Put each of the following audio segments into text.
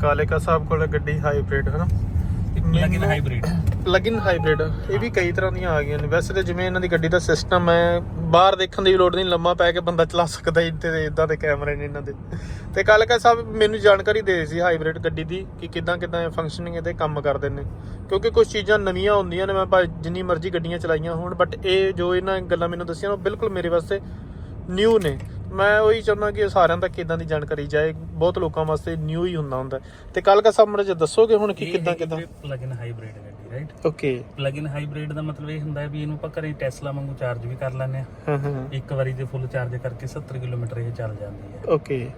ਕਾਲੇ ਕਾ ਸਾਹਿਬ ਕੋਲ ਗੱਡੀ ਹਾਈਬ੍ਰਿਡ ਹੈ ਨਾ ਪਲੱਗ-ਇਨ ਹਾਈਬ੍ਰਿਡ ਪਲੱਗਇਨ ਹਾਈਬ੍ਰਿਡ ਇਹ ਵੀ ਕਈ ਤਰ੍ਹਾਂ ਦੀਆਂ ਆ ਗਈਆਂ ਨੇ। ਵੈਸੇ ਤੇ ਜਿਵੇਂ ਇਹਨਾਂ ਦੀ ਗੱਡੀ ਦਾ ਸਿਸਟਮ ਹੈ ਬਾਹਰ ਦੇਖਣ ਦੀ ਲੋੜ ਨਹੀਂ ਲੰਮਾ ਪੈ ਕੇ ਬੰਦਾ ਚਲਾ ਸਕਦਾ ਇੱਥੇ ਇਦਾਂ ਦੇ ਕੈਮਰੇ ਨੇ ਇਹਨਾਂ ਦੇ। ਤੇ ਕੱਲ ਕਾ ਸਾਹਿਬ ਮੈਨੂੰ ਜਾਣਕਾਰੀ ਦੇ ਸੀ ਹਾਈਬ੍ਰਿਡ ਗੱਡੀ ਦੀ ਕਿ ਕਿਦਾਂ ਕਿਦਾਂ ਫੰਕਸ਼ਨਿੰਗ ਇਹਦੇ ਕੰਮ ਕਰਦੇ ਨੇ। ਕਿਉਂਕਿ ਕੁਝ ਚੀਜ਼ਾਂ ਨਵੀਆਂ ਹੁੰਦੀਆਂ ਨੇ ਮੈਂ ਭਾਵੇਂ ਜਿੰਨੀ ਮਰਜ਼ੀ ਗੱਡੀਆਂ ਚਲਾਈਆਂ ਹੋਣ ਬਟ ਇਹ ਜੋ ਇਹਨਾਂ ਗੱਲਾਂ ਮੈਨੂੰ ਦੱਸੀਆਂ ਉਹ ਬਿਲਕੁਲ ਮੇਰੇ ਵਾਸਤੇ ਨਿਊ ਨੇ। ਮੈਂ ਉਹੀ ਚਾਹੁੰਦਾ ਕਿ ਸਾਰਿਆਂ ਤੱਕ ਇਦਾਂ ਦੀ ਜਾਣਕਾਰੀ ਜਾਏ ਬਹੁਤ ਲੋਕਾਂ ਵਾਸਤੇ ਨਿਊ ਹੀ ਹੁੰਦਾ ਹੁੰਦਾ। ਤੇ ਕੱਲ ਕਾ ਸਾਹਿਬ ਮੈਨੂੰ ਦੱਸੋਗੇ ਹੁਣ ਕਿ ਕਿਦਾਂ ਕਿਦਾਂ? ਪਲੱਗ-ਇਨ ਹਾਈਬ੍ਰਿਡ ਗੱਡੀ right okay plug in hybrid ਦਾ ਮਤਲਬ ਇਹ ਹੁੰਦਾ ਹੈ ਵੀ ਇਹਨੂੰ ਆਪਾਂ ਘਰੇ ਟੈਸਲਾ ਵਾਂਗੂ ਚਾਰਜ ਵੀ ਕਰ ਲੈਂਦੇ ਆ ਹਾਂ ਇੱਕ ਵਾਰੀ ਤੇ ਫੁੱਲ ਚਾਰਜ ਕਰਕੇ 70 ਕਿਲੋਮੀਟਰ ਇਹ ਚੱਲ ਜਾਂਦੀ ਹੈ। ਓਕੇ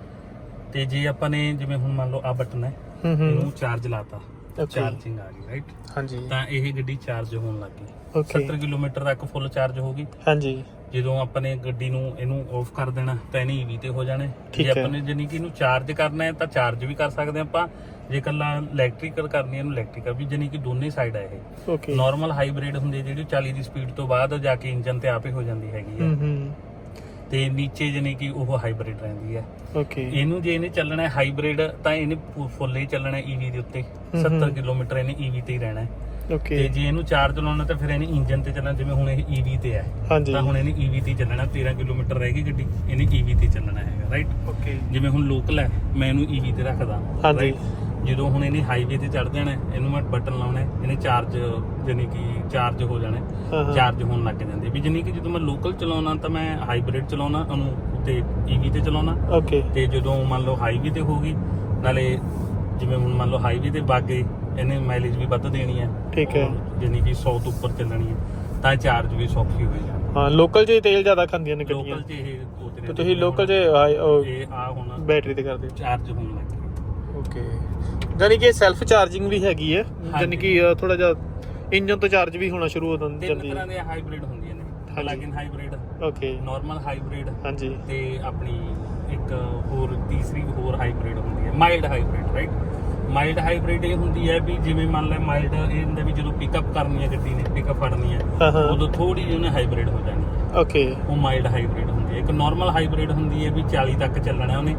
ਤੇ ਜੇ ਆਪਾਂ ਨੇ ਜਿਵੇਂ ਹੁਣ ਮੰਨ ਲਓ ਆ ਬਟਨ ਹੈ ਇਹਨੂੰ ਚਾਰਜ ਲਾਤਾ. ਚਾਰਜਿੰਗ ਆ ਗਈ ਰਾਈਟ ਹਾਂਜੀ। ਤਾਂ ਇਹ ਗੱਡੀ ਚਾਰਜ ਹੋਣ ਲੱਗ ਗਈ। ਓਕੇ 70 ਕਿਲੋਮੀਟਰ ਤੱਕ ਫੁੱਲ ਚਾਰਜ ਹੋ ਗਈ। ਹਾਂਜੀ। ਜਦੋਂ ਆਪਾਂ ਨੇ ਗੱਡੀ ਨੂੰ ਇਹਨੂੰ ਆਫ ਕਰ ਦੇਣਾ ਤਾਂ ਇਹਨੇ ਈਵੀ ਤੇ ਹੋ ਜਾਣਾ। ਜੇ। ਆਪਾਂ ਨੇ ਜਾਨੀ ਕਿ ਇਹਨੂੰ ਚਾਰਜ ਕਰਨਾ ਹੈ ਤਾਂ ਚਾਰਜ ਵੀ ਕਰ ਸਕਦੇ ਆਪਾਂ। ਜੇ ਕੱਲਾ ਇਲੈਕਟ੍ਰੀਕਲ ਕਰਨੀ ਹੈ ਇਹਨੂੰ ਇਲੈਕਟ੍ਰੀਕਲ ਵੀ ਜਾਨੀ ਕਿ ਦੋਨੇ ਸਾਈਡ ਹੈ ਇਹ। ਨਾਰਮਲ ਹਾਈਬ੍ਰਿਡ ਹੁੰਦੀ ਜਿਹੜੀ 40 ਦੀ ਸਪੀਡ ਤੋਂ ਬਾਅਦ ਜਾ ਕੇ ਇੰਜਨ ਤੇ ਆਪੇ ਹੋ ਜਾਂਦੀ ਹੈਗੀ ਹੂੰ। ਤੇ ਨੀਚੇ ਜਾਨੀ ਕਿ ਉਹ ਹਾਈਬ੍ਰਿਡ ਰਹਿੰਦੀ ਹੈ। ਓਕੇ ਇਹਨੂੰ ਜੇ ਇਹਨੇ ਚੱਲਣਾ ਹੈ ਹਾਈਬ੍ਰਿਡ ਤਾਂ ਇਹਨੇ ਫੁੱਲ ਹੀ ਚੱਲਣਾ ਈਵੀ ਦੇ ਉੱਤੇ। ਹਮ 70 ਹਮ। ਕਿਲੋਮੀਟਰ ਇਹਨੇ ਈਵੀ ਤੇ ਹੀ ਰਹਿਣਾ ਹੈ। ਤੇ ਓਕੇ ਜੇ ਇਹਨੂੰ ਚਾਰਜ ਲਾਉਣਾ ਤਾਂ ਫਿਰ ਇਹਨੇ ਇੰਜਨ ਤੇ ਚੱਲਣਾ ਜਿਵੇਂ ਹੁਣ ਇਹ ਈਵੀ ਤੇ ਹੈ। ਤਾਂ ਹੁਣ ਇਹਨੇ ਈਵੀ ਤੇ ਹੀ ਚੱਲਣਾ 13 ਕਿਲੋਮੀਟਰ ਰਹਿ ਗਈ ਗੱਡੀ ਇਹਨੇ ਈਵੀ ਤੇ ਚੱਲਣਾ ਹੈਗਾ ਰਾਈਟ ਓਕੇ ਜਿਵੇਂ ਹੁਣ ਲੋਕਲ ਹੈ ਮੈਂ ਇਹਨੂੰ ਈਵੀ ਤੇ ਰੱਖਦਾ ਹਾਂਜੀ। ਜਦੋਂ ਹੁਣ ਇਹਨੇ ਹਾਈਵੇ ਤੇ ਚੜ ਜਾਣਾ ਇਹਨੂੰ ਮੈਂ ਬਟਨ ਲਾਉਣਾ ਇਹਨੇ ਚਾਰਜ ਜਾਨੀ ਕਿ ਚਾਰਜ ਹੋ ਜਾਣਾ। ਚਾਰਜ ਹੋਣ ਲੱਗ ਜਾਂਦੇ ਵੀ ਜਾਨੀ ਕਿ ਜਦੋਂ ਮੈਂ ਲੋਕਲ ਚਲਾਉਣਾ ਤਾਂ ਮੈਂ ਹਾਈਬ੍ਰਿਡ ਚਲਾਉਣਾ ਉਹਨੂੰ ਤੇ ਈਵੀ ਤੇ ਚਲਾਉਣਾ। ਓਕੇ ਤੇ ਜਦੋਂ ਮੰਨ ਲਓ ਹਾਈਵੇ ਤੇ ਹੋਗੀ ਨਾਲੇ ਜਿਵੇਂ ਹੁਣ ਮੰਨ ਲਓ ਹਾਈਵੇ ਤੇ ਬਾਗੇ ਇਹਨੇ ਮਾਈਲੇਜ ਵੀ ਵੱਧ ਦੇਣੀ ਹੈ ਠੀਕ ਹੈ। ਜਾਨੀ ਕਿ 100 ਤੋਂ ਉੱਪਰ ਚੱਲਣੀ ਹੈ ਤਾਂ ਚਾਰਜ ਵੀ ਸੌਖੀ ਹੋ ਜਾਣੀ ਹਾਂ ਲੋਕਲ 'ਚ ਤੇਲ ਜ਼ਿਆਦਾ ਖਾਂਦੀਆਂ ਨੇ ਗੱਡੀਆਂ। ਲੋਕਲ 'ਚ ਇਹ ਉਤਰੇ ਤੇ ਤੁਸੀਂ ਲੋਕਲ 'ਚ ਇਹ ਆ ਹੁਣ ਬੈਟਰੀ ਤੇ ਕਰਦੇ ਚਾਰਜ ਹੋਣ ਲੱਗ ਓਕੇ ਜਾਨੀ ਕਿ ਸੈਲਫ ਚਾਰਜਿੰਗ ਵੀ ਹੈਗੀ ਹੈ। ਜਾਨੀ ਕਿ ਥੋੜਾ ਜਿਹਾ ਇੰਜਨ ਤੋਂ ਚਾਰਜ ਵੀ ਹੋਣਾ ਸ਼ੁਰੂ ਹੋ ਤਿੰਨ ਜਾਂਦੀ ਤਰ੍ਹਾਂ ਹੈ ਦੇ ਹਾਈਬ੍ਰਿਡ ਹੁੰਦੀਆਂ ਨੇ। ਹਾਂਜੀ। Plug in hybrid okay normal hybrid ਹਾਂਜੀ। ਤੇ ਆਪਣੀ ਇੱਕ ਹੋਰ ਤੀਸਰੀ ਹੋਰ ਹਾਈਬ੍ਰਿਡ ਹੁੰਦੀ ਹੈ। Mild hybrid right mild hybrid ਇਹ ਹੁੰਦੀ ਹੈ ਵੀ ਜਿਵੇਂ ਮੰਨ ਲੈ ਮਾਈਲਡ ਇਹ ਹੁੰਦਾ ਵੀ ਜਦੋਂ ਪਿਕਅਪ ਕਰਨੀ ਹੈ ਗੱਡੀ ਨੇ ਪਿਕਅਪ ਫੜਨੀ ਹੈ ਹਾਂ। ਹਾਂ ਉਦੋਂ ਥੋੜੀ ਜਿਹੀ ਉਹਨੇ ਹਾਈਬ੍ਰਿਡ ਹੋ ਜਾਣੀ ਹੈ। ਓਕੇ ਉਹ ਮਾਈਲਡ ਹਾਈਬ੍ਰਿਡ ਹੁੰਦੀ ਹੈ। ਇੱਕ ਨਾਰਮਲ ਹਾਈਬ੍ਰਿਡ ਹੁੰਦੀ ਹੈ ਵੀ 40 ਤੱਕ ਚੱਲਣਾ ਉਹਨੇ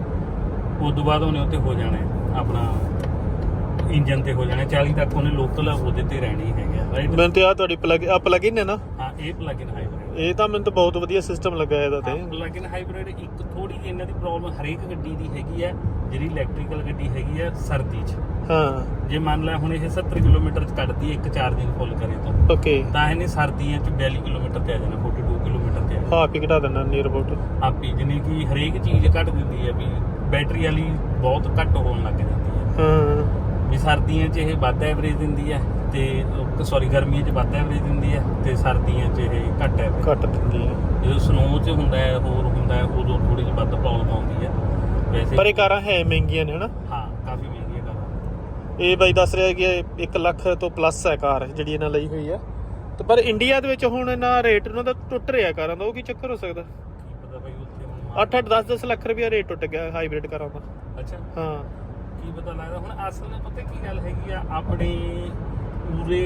ਉਸ ਤੋਂ ਬਾਅਦ ਉਹਨੇ ਉੱਤੇ ਹੋ ਜਾਣਾ ਹੈ, ਆਪਣਾ ਇੰਜਨ ਤੇ ਹੋ ਜਾਣਾ 40 ਤੱਕ ਉਹਨੇ ਲੋਕਲ ਉਹਦੇ ਤੇ ਰਹਿਣੀ ਹੈਗਾ ਰਾਈਟ ਮੈਨੂੰ ਤੇ ਆ ਤੁਹਾਡੀ ਪਲੱਗ ਆ ਪਲੱਗ-ਇਨ ਹੈ ਨਾ? ਹਾਂ ਇਹ ਪਲੱਗ-ਇਨ ਹਾਈਬ੍ਰਿਡ ਇਹ ਤਾਂ ਮੈਨੂੰ ਤਾਂ ਬਹੁਤ ਵਧੀਆ ਸਿਸਟਮ ਲੱਗਾ ਇਹਦਾ ਤੇ। ਪਲੱਗ-ਇਨ ਹਾਈਬ੍ਰਿਡ ਇੱਕ ਥੋੜੀ ਜਿਹੀ ਇਹਨਾਂ ਦੀ ਪ੍ਰੋਬਲਮ ਹਰੇਕ ਗੱਡੀ ਦੀ ਹੈਗੀ ਹੈ ਜਿਹੜੀ ਇਲੈਕਟ੍ਰੀਕਲ ਗੱਡੀ ਹੈਗੀ ਹੈ ਸਰਦੀ 'ਚ। ਹਾਂ। ਜੇ ਮੰਨ ਲੈ ਹੁਣ ਇਹ 70 ਕਿਲੋਮੀਟਰ 'ਚ ਕੱਢਦੀ ਹੈ ਇੱਕ ਚਾਰਜਿੰਗ ਫੁੱਲ ਕਰੇ ਤਾਂ। ਓਕੇ ਤਾਂ ਇਹਨੇ ਸਰਦੀਆਂ 'ਚ 42 ਕਿਲੋਮੀਟਰ ਤੇ ਆ ਜਾਣਾ 42 ਕਿਲੋਮੀਟਰ ਤੇ ਆ ਜਾਣਾ। ਹਾਫ ਹੀ ਘਟਾ ਦੇਣਾ ਨੀਅਰ ਅਬਾਊਟ ਆਪੀ ਜਿਹਨੇ ਕਿ ਹਰੇਕ ਚੀਜ਼ ਘੱਟ ਦਿੰਦੀ ਹੈ ਵੀ ਬੈਟਰੀ ਵਾਲੀ ਬਹੁਤ ਘੱਟ ਹੋਣ ਲੱਗ ਜਾਂਦੀ ਹੈ ਹਾਂ। ਵੀ ਸਰਦੀਆਂ 'ਚ ਇਹ ਵੱਧ ਐਵਰੇਜ ਦਿੰਦੀ ਹੈ ਤੇ ਸੌਰੀ ਗਰਮੀਆਂ 'ਚ ਵੱਧ ਐਵਰੇਜ ਦਿੰਦੀ ਹੈ ਤੇ ਸਰਦੀਆਂ 'ਚ ਇਹ ਘੱਟ ਐਵਰੇਜ ਘੱਟ ਦਿੰਦੀ ਹੈ। ਜਦੋਂ ਸਨੋ 'ਚ ਹੁੰਦਾ ਹੈ ਹੋਰ ਹੁੰਦਾ ਹੈ ਉਦੋਂ ਥੋੜੀ ਜਿਹੀ ਵੱਧ ਪ੍ਰੋਬਲਮ ਆਉਂਦੀ ਹੈ। ਵੈਸੇ ਪਰ ਇਹ ਕਾਰਾਂ ਹੈ ਮਹਿੰਗੀਆਂ ਨੇ ਹਨਾ? ਹਾਂ ਕਾਫੀ ਮਹਿੰਗੀਆਂ ਕਾਰਾਂ। ਇਹ ਬਾਈ ਦੱਸ ਰਿਹਾ ਕਿ 1 ਲੱਖ ਤੋਂ ਪਲੱਸ ਹੈ ਕਾਰ ਜਿਹੜੀ ਇਹਨਾਂ ਲਈ ਹੋਈ ਆ ਤੇ ਪਰ ਇੰਡੀਆ ਦੇ ਵਿੱਚ ਹੁਣ ਇਹਨਾਂ ਰੇਟ ਉਹਨਾਂ ਦਾ ਟੁੱਟ ਰਿਹਾ ਕਾਰਾਂ ਦਾ ਉਹ ਕੀ ਚੱਕਰ ਹੋ ਸਕਦਾ? ਕੀ ਪਤਾ ਭਾਈ ਉੱਥੇ ਹੁਣ 8 8 10 10 ਲੱਖ ਰੁਪਇਆ ਰੇਟ ਟੁੱਟ ਗਿਆ ਹਾਈਬ੍ਰਿਡ ਕਾਰਾਂ ਦਾ। ਅੱਛਾ। ਹਾਂ। ਕੀ ਪਤਾ ਲੱਗਦਾ ਹੁਣ ਅਸਲ ਵਿੱਚ ਪਤਾ ਕੀ ਗੱਲ ਹੈਗੀ ਆ ਆਪਣੇ ਪੂਰੇ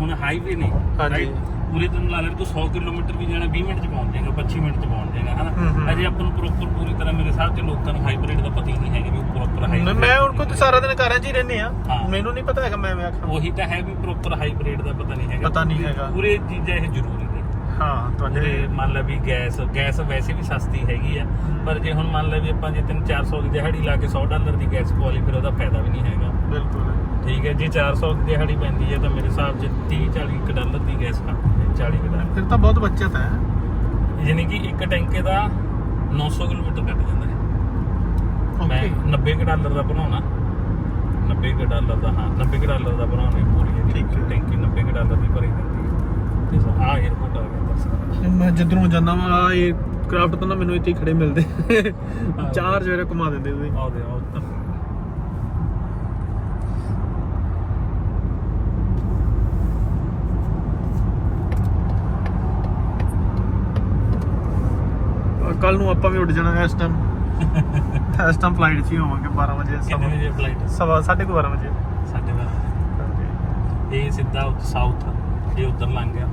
ਹੁਣ ਹਾਈਵੇ ਨੇ ਹਾਂਜੀ। ਪੂਰੇ ਤੈਨੂੰ ਲਾ ਲੈ ਤੂੰ 100 ਕਿਲੋਮੀਟਰ ਵੀ ਜਾਣਾ 20 ਮਿੰਟ ਚ ਪਹੁੰਚ ਜਾਏਗਾ 25 ਮਿੰਟ ਚ ਪਹੁੰਚ ਜਾਏਗਾ। ਹਨਾ ਅਜੇ ਆਪਾਂ ਨੂੰ ਪ੍ਰੋਪਰ ਪੂਰੀ ਤਰ੍ਹਾਂ ਮੇਰੇ ਹਿਸਾਬ ਚ ਲੋਕਾਂ ਨੂੰ ਹਾਈਬ੍ਰਿਡ ਦਾ ਪਤਾ ਹੀ ਨਹੀਂ ਹੈਗਾ ਵੀ ਉਹ ਪ੍ਰੋਪਰ ਹਾਈਬ੍ਰਿਡ ਮੈਂ ਹੁਣ ਕੋਈ ਸਾਰਾ ਦਿਨ ਕਾਰਾਂ 'ਚ ਹੀ ਰਹਿੰਦੇ ਆ। ਮੈਨੂੰ ਨਹੀਂ ਪਤਾ ਹੈਗਾ ਮੈਂ ਮੈਂ ਆਖਾਂ ਉਹੀ ਤਾਂ ਹੈ ਵੀ ਪ੍ਰੋਪਰ ਹਾਈਬ੍ਰਿਡ ਦਾ ਪਤਾ ਨਹੀਂ ਹੈਗਾ ਪਤਾ ਨਹੀਂ ਹੈਗਾ। ਪੂਰੇ ਚੀਜ਼ਾਂ ਇਹ ਜ਼ਰੂਰੀ ਨੇ ਹਾਂ ਪੂਰੇ ਤੁਹਾਡੇ ਮੰਨ ਲੈ ਵੀ ਗੈਸ ਗੈਸ ਵੈਸੇ ਵੀ ਸਸਤੀ ਹੈਗੀ ਆ ਪਰ ਜੇ ਹੁਣ ਮੰਨ ਲੈ ਵੀ ਆਪਾਂ ਜੇ 3-400 ਦੀ ਦਿਹਾੜੀ ਲਾ ਕੇ 100 ਡਾਲਰ ਦੀ ਗੈਸ ਪਵਾ ਲਈ ਫਿਰ ਉਹਦਾ ਫਾਇਦਾ ਵੀ ਨਹੀਂ ਹੈਗਾ। ਬਿਲਕੁਲ। ਠੀਕ ਹੈ ਜੇ 400 ਦੀ ਦਿਹਾੜੀ ਪੈਂਦੀ ਹੈ ਤਾਂ ਮੇਰੇ ਹਿਸਾਬ 'ਚ 30 40 ਡਾਲਰ ਦੀ ਗੈਸ ਖਾਂਦੀ ਹੈ 40 ਕੁ ਡਾਲਰ। ਫਿਰ ਤਾਂ ਬਹੁਤ ਬਚਤ ਹੈ। ਯਾਨੀ ਕਿ ਇੱਕ ਟੈਂਕੇ ਦਾ 900 ਕਿਲੋਮੀਟਰ ਕੱਟ ਜਾਂਦਾ ਹੈ। ਮੈਂ ਓਕੇ 90 ਕੁ ਡਾਲਰ ਦਾ ਬਣਾਉਣਾ। 90 ਕੁ ਡਾਲਰ ਦਾ ਹਾਂ 90 ਕੁ ਡਾਲਰ ਦਾ ਬਣਾਉਣਾ ਹੈ ਪੂਰੀ ਇਹਦੀ ਠੀਕ ਹੈ। ਟੈਂਕੀ 90 ਕੁ ਡਾਲਰ ਦੀ ਭਰੀ ਜਾਂਦੀ ਹੈ। ਤੇ ਸੋ ਆਹ 에어ਪੋਰਟ ਆ ਗਿਆ। ਮੈਂ ਜਿੱਧਰੋਂ ਜਾਂਦਾ ਵਾਂ ਆਹ ਇਹ ਕਰਾਫਟ ਤੋਂ ਨਾ ਮੈਨੂੰ ਇੱਥੇ ਹੀ ਖੜੇ ਮਿਲਦੇ। ਚਾਰ ਜਿਹੜੇ ਘੁਮਾ ਦਿੰਦੇ ਤੁਸੀਂ ਆਉਦੇ ਆਉ ਤਾਂ ਕੱਲ ਨੂੰ ਆਪਾਂ ਵੀ ਉੱਡ ਜਾਣਾ ਇਸ ਟਾਈਮ ਇਸ ਟਾਈਮ ਫਲਾਈਟ 'ਚ ਹੀ ਹੋਵਾਂਗੇ 12 ਵਜੇ ਕਿੰਨੇ ਵਜੇ ਫਲਾਈਟ ਸਵਾ 12:30 ਵਜੇ। ਸਾਡੇ ਦਾ ਇਹ ਸਿੱਧਾ ਸਾਊਥ ਇਹ ਉਧਰ ਲੰਘ ਗਿਆ।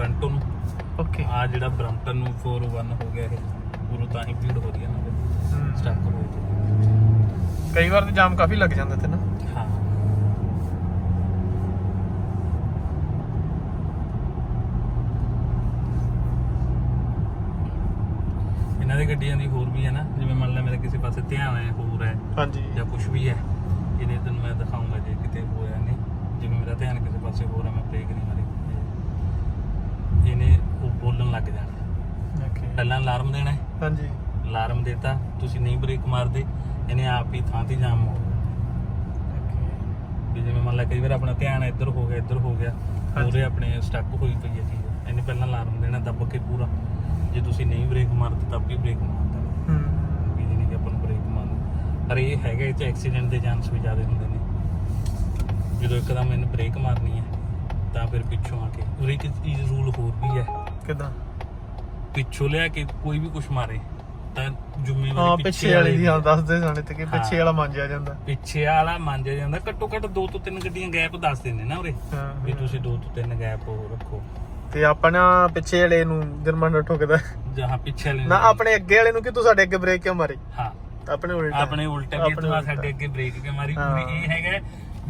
ਟ੍ਰਾਂਟੋ ਨੂੰ। ਓਕੇ ਆ ਜਿਹੜਾ ਬ੍ਰਮਟਨ ਨੂੰ 401 ਹੋ ਗਿਆ ਇਹ ਪੂਰਾ ਤਾਂ ਹੀ ਭੀੜ ਹੋ ਰਹੀ ਹੈ। ਨਾ ਸਟਕ ਹੋਏ ਤੇ। ਕਈ ਵਾਰ ਤੇ ਜਾਮ ਕਾਫੀ ਲੱਗ ਜਾਂਦਾ ਤੇ ਨਾ। ਹਾਂ। ਇਹਨਾਂ ਦੀ ਗੱਡੀਆਂ ਦੀ ਹੋਰ ਵੀ ਹੈ ਨਾ ਜਿਵੇਂ ਮੰਨ ਲੈ ਮੇਰਾ ਕਿਸੇ ਪਾਸੇ ਧਿਆਨ ਹੈ ਹੋਰ ਹੈ ਹਾਂਜੀ। ਜਾਂ ਕੁਝ ਵੀ ਹੈ ਇਹਨੇ ਤੈਨੂੰ ਮੈਂ ਦਿਖਾਉਂਗਾ ਜੇ ਕਿਤੇ ਹੋਇਆ ਨਹੀਂ। ਜਿਵੇਂ ਮੇਰਾ ਧਿਆਨ ਕਿਸੇ ਪਾਸੇ ਹੋਰ ਹੈ ਮੈਂ ਮਾਰੀ। ਤੇ ਇਹਨੇ ਉਹ ਬੋਲਣ ਲੱਗ ਜਾਣਾ। ਓਕੇ ਪਹਿਲਾਂ ਅਲਾਰਮ ਦੇਣਾ ਹੈ। ਹਾਂਜੀ। ਅਲਾਰਮ ਦੇਤਾ ਤੁਸੀਂ ਨਹੀਂ ਬ੍ਰੇਕ ਮਾਰਦੇ ਇਹਨੇ ਆਪ ਹੀ ਥਾਂ ਤੇ ਜਾਮ ਹੋ ਵੀ ਜਿਵੇਂ ਮੰਨ ਲੈ ਕਈ ਵਾਰ ਆਪਣਾ ਧਿਆਨ ਇੱਧਰ ਹੋ ਗਿਆ ਇੱਧਰ ਹੋ ਗਿਆ। ਉਹਦੇ ਆਪਣੇ ਸਟਕ ਹੋਈ ਪਈ ਹੈ ਚੀਜ਼। ਇਹਨੇ ਪਹਿਲਾਂ ਅਲਾਰਮ ਦੇਣਾ ਦੱਬ ਕੇ ਪੂਰਾ। ਜੇ ਤੁਸੀਂ ਨਹੀਂ ਬ੍ਰੇਕ ਮਾਰਦੇ ਤਾਂ ਵੀ ਬ੍ਰੇਕ ਮਾਰਦਾ ਹੂੰ। ਵੀ ਜਿਹਨੇ ਕਿ ਆਪਾਂ ਨੂੰ ਬ੍ਰੇਕ ਮਾਰਨਾ। ਪਰ ਇਹ ਹੈਗਾ ਇਹ ਚ ਐਕਸੀਡੈਂਟ ਦੇ ਚਾਂਸ ਵੀ ਜ਼ਿਆਦਾ ਹੁੰਦੇ ਨੇ। ਜਦੋਂ ਇੱਕਦਮ ਇਹਨੇ ਬ੍ਰੇਕ ਮਾਰਨੀ ਹੈ ਤਾਂ ਫਿਰ ਪਿੱਛੋਂ ਆ ਕੇ। ਉਰੇ ਇੱਕ ਚੀਜ਼ ਰੂਲ ਹੋਰ ਵੀ ਹੈ। ਕਿਦਾਂ? ਪਿੱਛੋਂ ਲਿਆ ਕੇ ਕੋਈ ਵੀ ਕੁਝ ਮਾਰੇ ਤਾਂ ਜ਼ਿੰਮੇਵਾਰੀ ਪਿੱਛੇ ਵਾਲੀ ਦੀ ਹਾਂ। ਦੱਸਦੇ ਜਾਣੇ ਤੇ ਕਿ ਪਿੱਛੇ। ਵਾਲਾ ਮੰਜਿਆ ਜਾਂਦਾ। ਪਿੱਛੇ ਵਾਲਾ ਮੰਨਿਆ ਜਾਂਦਾ। ਘੱਟੋ ਘੱਟ ਦੋ ਤੋਂ ਤਿੰਨ ਗੱਡੀਆਂ ਗੈਪ ਦੱਸ ਦਿੰਦੇ ਨਾ ਉਰੇ ਹਾਂ ਵੀ ਤੁਸੀਂ ਦੋ ਤੋਂ ਤਿੰਨ ਗੈਪ ਰੱਖੋ। ਤੇ ਆਪਣਾ ਪਿੱਛੇ ਵਾਲੇ ਨੂੰ ਜਰਮਨ ਠੋਕਦਾ। ਜਹਾਂ ਪਿੱਛੇ ਵਾਲੇ ਨਾ ਨੂੰ- ਆਪਣੇ ਅੱਗੇ ਵਾਲੇ ਨੂੰ ਕਿ ਤੂੰ ਸਾਡੇ ਅੱਗੇ ਬ੍ਰੇਕ ਕਿਉਂ ਮਾਰੀ? ਹਾਂ। ਆਪਣੇ ਉਲਟਾ। ਆਪਣੇ ਉਲਟਾ ਵੀ ਆਪਣੇ ਤੂੰ ਉਲਟਾ। ਸਾਡੇ ਅੱਗੇ ਬ੍ਰੇਕ ਕੇ ਮਾਰੀ? ਹਾਂ। ਪੂਰੀ ਇਹ ਹੈਗਾ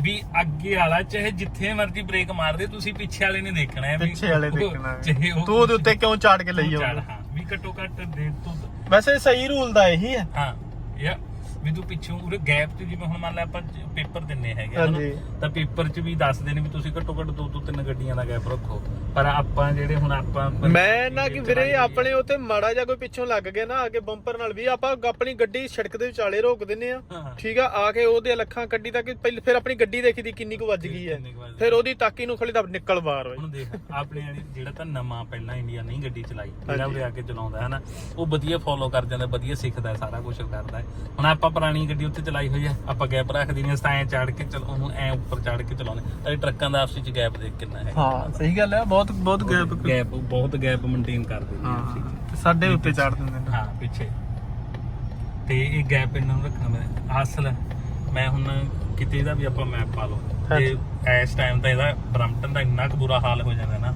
ਵੀ ਅੱਗੇ ਵਾਲਾ ਚਾਹੇ ਜਿੱਥੇ ਮਰਜ਼ੀ ਬ੍ਰੇਕ ਮਾਰਦੇ ਤੁਸੀਂ ਪਿੱਛੇ ਵਾਲੇ ਨੇ ਦੇਖਣਾ ਹੈ ਵੀ ਪਿੱਛੇ ਵਾਲੇ ਉਹ- ਦੇਖਣਾ ਚਾਹੇ ਹੈ। ਉਹ ਤੂੰ ਉਹਦੇ ਉੱਤੇ ਕਿਉਂ ਚਾੜ ਕੇ ਲਈ ਆਉਂਦਾ ਹਾਂ ਵੀ ਘੱਟੋ ਘੱਟ ਡੇਢ ਤੋਂ ਵੈਸੇ ਸਹੀ ਰੂਲ ਦਾ ਇਹੀ ਹੈ ਹਾਂ ਯਾ ਵੀ ਤੂੰ ਪਿੱਛੋਂ ਉਰੇ ਗੈਪ ਤੇ ਜਿਵੇਂ ਹੁਣ ਮੰਨ ਲੈ ਆਪਾਂ ਪੇਪਰ ਦਿੰਨੇ ਹੈਗੇ ਹਾਂਜੀ। ਤਾਂ ਪੇਪਰ 'ਚ ਵੀ ਦੱਸਦੇ ਨੇ ਵੀ ਤੁਸੀਂ ਘੱਟੋ ਘੱਟ ਦੋ ਤੋਂ ਤਿੰਨ ਗੱਡੀਆਂ ਦਾ ਗੈਪ ਰੱਖੋ। ਪਰ ਆਪਾਂ ਜਿਹੜੇ ਹੁਣ ਆਪਾਂ ਮੈਂ ਨਾ ਕਿ ਵੀਰੇ ਆਪਣੇ ਉੱਤੇ ਮਾੜਾ ਜਿਹਾ ਕੋਈ ਪਿੱਛੋਂ ਲੱਗ ਗਿਆ ਨਾ ਅੱਗੇ ਬੰਪਰ ਨਾਲ ਵੀ ਆਪਾਂ ਆਪਣੀ ਗੱਡੀ ਸੜਕ ਦੇ ਵਿਚਾਲੇ ਰੋਕ ਦਿੰਨੇ ਆ। ਹਾਂ। ਠੀਕ ਆ ਆ ਕੇ ਉਹਦੇ ਲੱਖਾਂ ਕੱਢੀ ਤਾਂ ਕਿ ਪਹਿਲੇ ਫਿਰ ਆਪਣੀ ਗੱਡੀ ਦੇਖੀ ਦੀ ਕਿੰਨੀ ਕੁ ਵੱਜ ਗਈ ਹੈ। ਕਿੰਨੀ ਕੁ ਵੱਜ ਫਿਰ ਉਹਦੀ ਤਾਕੀ ਨੂੰ ਖੜੀ ਤਾਂ ਨਿਕਲ ਬਾਹਰ ਹੋਈ ਹੁਣ ਦੇਖ ਆਪਣੇ ਵਾਲੀ ਜਿਹੜਾ ਤਾਂ ਨਵਾਂ ਪਹਿਲਾਂ ਇੰਡੀਆ ਨਹੀਂ ਗੱਡੀ ਚਲਾਈ ਜਿਹੜਾ ਹਾਂਜੀ। ਉਰੇ ਆ ਕੇ ਚਲਾਉਂਦਾ ਹੈ ਨਾ ਉਹ ਵਧੀਆ ਫੋਲੋ ਕਰ ਜਾਂਦਾ ਵਧੀਆ ਸਿੱਖਦਾ ਹੈ, ਸਾਰਾ ਕੁਝ ਕਰਦਾ। ਹੈ ਹੁਣ ਆਪਾਂ ਪੁਰਾਣੀ ਗੱਡੀ ਉੱਤੇ ਚਲਾਈ ਹੋਈ ਹੈ। ਆਪਾਂ ਗੈਪ ਰੱਖਦੀ ਨਹੀਂ ਤਾਂ ਐ ਚੜ ਕੇ ਚਲ ਉਹਨੂੰ ਐ ਉੱਪਰ ਚੜ ਕੇ ਚਲਾਉਂਦੇ ਤਾਂ ਟਰੱਕਾਂ ਦਾ ਆਪਸ ਵਿੱਚ ਗੈਪ ਦੇਖ ਕਿੰਨਾ ਹੈ। ਹਾਂ ਸਹੀ ਗੱਲ ਹੈ ਬਹੁਤ ਬਹੁਤ ਗੈਪ ਗੈਪ ਬਹੁਤ ਗੈਪ ਮੇਨਟੇਨ ਕਰਦੇ ਨੇ। ਹਾਂ ਸਾਡੇ ਉੱਤੇ ਚਾੜ ਦਿੰਦੇ ਨੇ। ਹਾਂ ਪਿੱਛੇ। ਤੇ ਇਹ ਗੈਪ ਇਹਨਾਂ ਨੂੰ ਰੱਖਣਾ ਮੈਂ। ਅਸਲ ਮੈਂ ਹੁਣ ਕਿਤੇ ਦਾ ਵੀ ਆਪਾਂ ਮੈਪ ਪਾ ਲਓ। ਤੇ ਇਸ ਟਾਈਮ ਤਾਂ ਇਹਦਾ ਬਰਮਟਨ ਦਾ ਇੰਨਾ ਕੁ ਬੁਰਾ ਹਾਲ ਹੋ ਜਾਂਦਾ ਨਾ।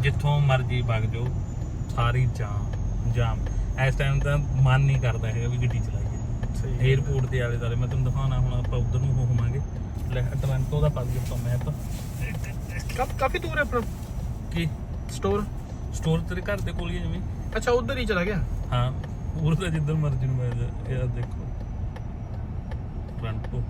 ਜਿੱਥੋਂ ਮਰਜ਼ੀ ਵਗ ਜਾਓ ਸਾਰੀ ਜਾਮ ਜਾਮ। ਇਸ ਟਾਈਮ ਤਾਂ ਮਨ ਨਹੀਂ ਕਰਦਾ ਹੈਗਾ ਵੀ ਗੱਡੀ ਚਲਾਈਏ। ਸਹੀ 에어ਪੋਰਟ ਦੇ ਆਲੇ ਦੁਆਲੇ ਮੈਂ ਤੁਹਾਨੂੰ ਦਿਖਾਉਣਾ ਹੁਣ ਆਪਾਂ ਉਧਰ ਨੂੰ ਹੋਵਾਂਗੇ। ਲੈ ਟੋਰਾਂਟੋ ਦਾ ਪਾ ਦਿਓ ਆਪਾਂ ਮੈਪ ਕਾਫੀ ਦੂਰ ਹੈ ਆਪਣਾ। ਕੀ? ਸਟੋਰ ਸਟੋਰ ਤੇਰੇ ਘਰ ਦੇ ਕੋਲ ਹੀ ਜਿਵੇਂ। ਅੱਛਾ ਉਧਰ ਹੀ ਚਲਾ ਗਿਆ। ਹਾਂ ਪੂਰਾ ਤਾਂ ਜਿੱਧਰ ਮਰਜ਼ੀ ਨੂੰ ਮੈਂ ਇਹ ਦੇਖੋ। ਟੋਰਾਂਟੋ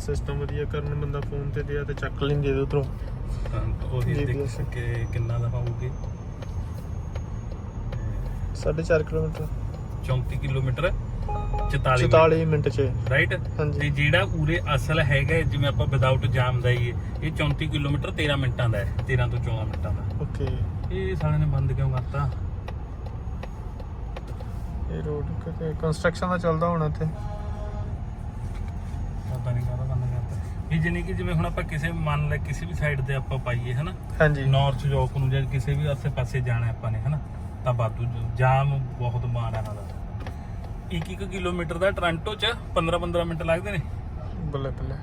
ਸਿਸਟਮ ਵਧੀਆ ਕਰਨ ਬੰਦਾ ਫੋਨ ਤੇ ਦਿਆ ਤੇ ਚੱਕ ਲੈਂਦੇ ਉਧਰੋਂ। ਟੋਰਾਂਟੋ ਉਹ ਦੇਖ। ਸਕੇ ਕਿੰਨਾ ਦਾ ਹੋਊਗੀ 4.5 ਕਿਲੋਮੀਟਰ। 34 ਕਿਲੋਮੀਟਰ 44 44 ਮਿੰਟ ਚ। ਰਾਈਟ ਹਾਂਜੀ। ਤੇ ਜਿਹੜਾ ਉਰੇ ਅਸਲ ਹੈਗਾ ਜਿਵੇਂ ਆਪਾਂ ਵਿਦਆਊਟ ਜਾਮ ਦਾ ਹੀ ਇਹ 34 ਕਿਲੋਮੀਟਰ 13 ਮਿੰਟਾਂ ਦਾ ਹੈ 13 ਤੋਂ 14 ਮਿੰਟਾਂ ਦਾ। ਓਕੇ। ਇਹ ਸਾਲੇ ਨੇ ਬੰਦ ਕਿਉਂ ਕਰਤਾ? ਇਹ ਰੋਡ ਕਿਤੇ ਕੰਸਟਰਕਸ਼ਨ ਦਾ ਚੱਲਦਾ ਹੋਣਾ ਇੱਥੇ। ਪਤਾ ਨਹੀਂ ਕਾਹਦਾ ਬੰਦ ਕਰਤਾ। ਇਹ ਜਾਨੀ ਕਿ ਜਿਵੇਂ ਹੁਣ ਆਪਾਂ ਕਿਸੇ ਮੰਨ ਲੈ ਕਿਸੇ ਵੀ ਸਾਈਡ ਤੇ ਆਪਾਂ ਪਾਈਏ ਹਨਾ? ਹਾਂਜੀ। ਨਾਰਥ ਜੋਕ ਨੂੰ ਜਾਂ ਕਿਸੇ ਵੀ ਆਸੇ ਪਾਸੇ ਜਾਣਾ ਆਪਾਂ ਨੇ ਹਨਾ? ਤਾਂ ਬਾਦੂ ਜਾਮ ਬਹੁਤ ਮਾਰ ਆ ਨਾਲ ਇੱਕ ਇੱਕ ਕਿਲੋਮੀਟਰ ਦਾ ਟੋਰਾਂਟੋ ਚ 15 15 ਮਿੰਟ ਲੱਗਦੇ ਨੇ। ਬੱਲੇ ਬੱਲੇ।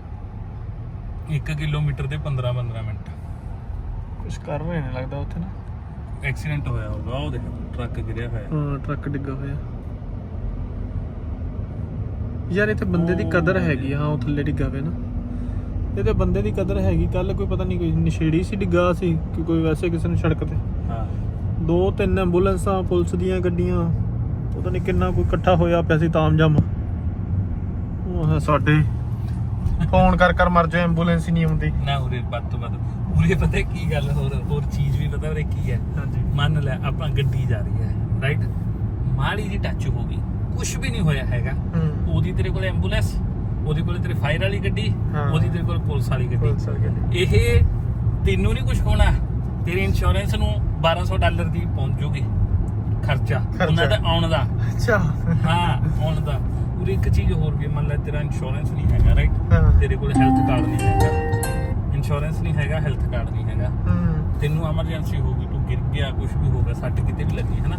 1 ਕਿਲੋਮੀਟਰ ਦੇ 15 15 ਮਿੰਟ। ਕੁਝ ਕਰ ਰਹੇ ਨੇ ਲੱਗਦਾ ਉੱਥੇ ਨਾ। ਐਕਸੀਡੈਂਟ ਹੋਇਆ ਹੋਊਗਾ ਉਹ ਦੇਖ ਟਰੱਕ ਗਿਰਿਆ ਹੋਇਆ। ਹਾਂ ਟਰੱਕ ਡਿੱਗਾ ਹੋਇਆ। ਯਾਰ ਇੱਥੇ ਬੰਦੇ ਦੀ ਕਦਰ ਹੈਗੀ ਹਾਂ ਉਹ ਥੱਲੇ ਡਿੱਗਾ ਹੋਇਆ ਨਾ। ਇਹਦੇ ਬੰਦੇ ਦੀ ਕਦਰ ਹੈਗੀ ਕੱਲ ਕੋਈ ਪਤਾ ਨਹੀਂ ਕੋਈ ਨਸ਼ੇੜੀ ਸੀ ਡਿੱਗਾ ਸੀ ਕਿ ਕੋਈ ਵੈਸੇ ਕਿਸੇ ਨੂੰ ਸੜਕ ਤੇ। ਹਾਂ। ਦੋ ਤਿੰਨ ਐਂਬੂਲੈਂਸਾਂ ਪੁਲਿਸ ਦੀਆਂ ਗੱਡੀਆਂ ਪਤਾ ਨਹੀਂ ਕਿੰਨਾ ਕੋਈ ਇਕੱਠਾ ਹੋਇਆ ਪਿਆ ਸੀ ਤਾਮਜਮ ਉਹ ਸਾਡੇ। ਫੋਨ ਕਰ ਕਰ ਮਰ ਜਾ ਐਂਬੂਲੈਂਸ ਹੀ ਨਹੀਂ ਆਉਂਦੀ। ਨਾ ਉਰੇ ਵੱਧ ਤੋਂ ਵੱਧ। ਉਰੇ ਪਤਾ ਕੀ ਗੱਲ ਹੋਰ ਹੋਰ ਚੀਜ਼ ਵੀ ਪਤਾ ਉਰੇ ਕੀ ਹੈ? ਮੰਨ ਲੈ ਆਪਾਂ ਗੱਡੀ ਜਾ ਰਹੀ ਹੈ ਰਾਈਟ ਮਾੜੀ ਜੀ ਟੱਚ ਹੋ ਗਈ। ਕੁਝ ਵੀ ਨਹੀਂ ਹੋਇਆ ਹੈਗਾ। ਉਹਦੀ ਤੇਰੇ ਕੋਲ ਐਂਬੂਲੈਂਸ ਉਹਦੇ ਕੋਲ ਤੇਰੇ ਫਾਇਰ ਵਾਲੀ ਗੱਡੀ। ਉਹਦੀ ਤੇਰੇ ਕੋਲ ਪੁਲਿਸ ਵਾਲੀ ਗੱਡੀ। ਇਹ ਤੈਨੂੰ ਨਹੀਂ ਕੁਝ ਹੋਣਾ। ਤੇਰੀ ਇੰਸ਼ੋਰੈਂਸ ਨੂੰ 1200 ਡਾਲਰ ਦੀ ਪਹੁੰਚ ਜੂਗੀ। ਖਰਚਾ। ਉਹਨਾਂ ਦਾ ਆਉਣ ਦਾ। ਅੱਛਾ। ਹਾਂ ਆਉਣ ਦਾ। ਉਰੇ ਇੱਕ ਚੀਜ਼ ਹੋਰ ਵੀ ਮੰਨ ਲੈ ਤੇਰਾ ਇੰਸ਼ੋਰੈਂਸ ਨਹੀਂ ਹੈਗਾ ਰਾਈਟ ਤੇਰੇ ਕੋਲ ਹੈਲਥ ਕਾਰਡ ਨਹੀਂ ਹੈਗਾ। ਇੰਸ਼ੋਰੈਂਸ ਨਹੀਂ ਹੈਗਾ ਹੈਲਥ ਕਾਰਡ ਨਹੀਂ ਹੈਗਾ। ਤੈਨੂੰ ਐਮਰਜੈਂਸੀ ਹੋ ਗਈ ਤੂੰ ਗਿਰ ਗਿਆ ਕੁਝ ਵੀ ਹੋ ਗਿਆ ਸੱਟ ਕਿਤੇ ਵੀ ਲੱਗੀ ਹੈ ਨਾ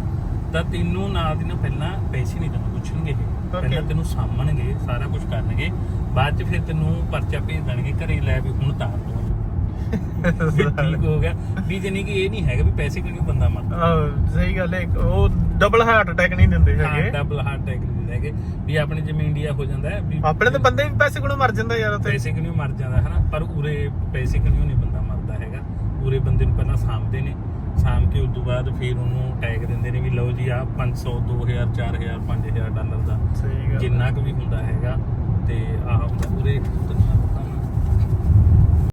ਤਾਂ ਤੈਨੂੰ ਨਾਲ ਦੀ ਨਾਲ ਪਹਿਲਾਂ ਪੈਸੇ ਨਹੀਂ ਤੈਨੂੰ ਪੁੱਛਣਗੇ। ਪਹਿਲਾਂ ਤੈਨੂੰ ਸਾਂਭਣਗੇ ਸਾਰਾ ਕੁਝ ਕਰਨਗੇ। ਬਾਅਦ ਚ ਫਿਰ ਤੈਨੂੰ ਪਰਚਾ ਭੇਜ ਦੇਣਗੇ ਘਰੇ ਲੈ ਵੀ ਹੁਣ ਤਾਰ ਦੋ ਠੀਕ ਹੋ ਗਿਆ। ਵੀ ਜਾਨੀ ਕਿ ਇਹ ਨਹੀਂ ਹੈਗਾ ਵੀ ਪੈਸੇ ਕਿਉਂ ਬੰਦਾ ਮਰਦਾ। ਆਹ ਸਹੀ ਗੱਲ ਹੈ ਉਹ ਡਬਲ ਹਾਰਟ ਅਟੈਕ ਨਹੀਂ ਦਿੰਦੇ ਹਾਂ ਹੈਗੇ। ਡਬਲ ਹਾਰਟ ਅਟੈਕ ਨਹੀਂ ਹੈਗੇ। ਵੀ ਆਪਣੇ ਜਿਵੇਂ ਇੰਡੀਆ ਹੋ ਜਾਂਦਾ ਹੈ ਵੀ ਆਪਣੇ ਤਾਂ ਬੰਦੇ ਵੀ ਪੈਸੇ ਕੋਲੋਂ ਮਰ ਜਾਂਦਾ ਯਾਰ ਉੱਥੇ। ਪੈਸੇ ਕਿਉਂ ਮਰ ਜਾਂਦਾ ਹਨਾ? ਪਰ ਉਰੇ ਪੈਸੇ ਕਿਉਂ ਨਹੀਂ ਬੰਦਾ ਮਰਦਾ ਹੈਗਾ। ਉਰੇ ਬੰਦੇ ਨੂੰ ਪਹਿਲਾਂ ਸਾਂਭਦੇ ਨੇ। ਸਾਂਭ ਕੇ ਉਸ ਤੋਂ ਬਾਅਦ ਫਿਰ ਉਹਨੂੰ ਟੈਗ ਦਿੰਦੇ ਨੇ ਵੀ ਲਓ ਜੀ ਆ 500 2000 4000 5000 ਡਾਲਰ ਦਾ ਜਿੰਨਾ ਕੁ ਵੀ ਹੁੰਦਾ ਹੈਗਾ ਤੇ ਆਹ ਹੁੰਦਾ। ਉਰੇ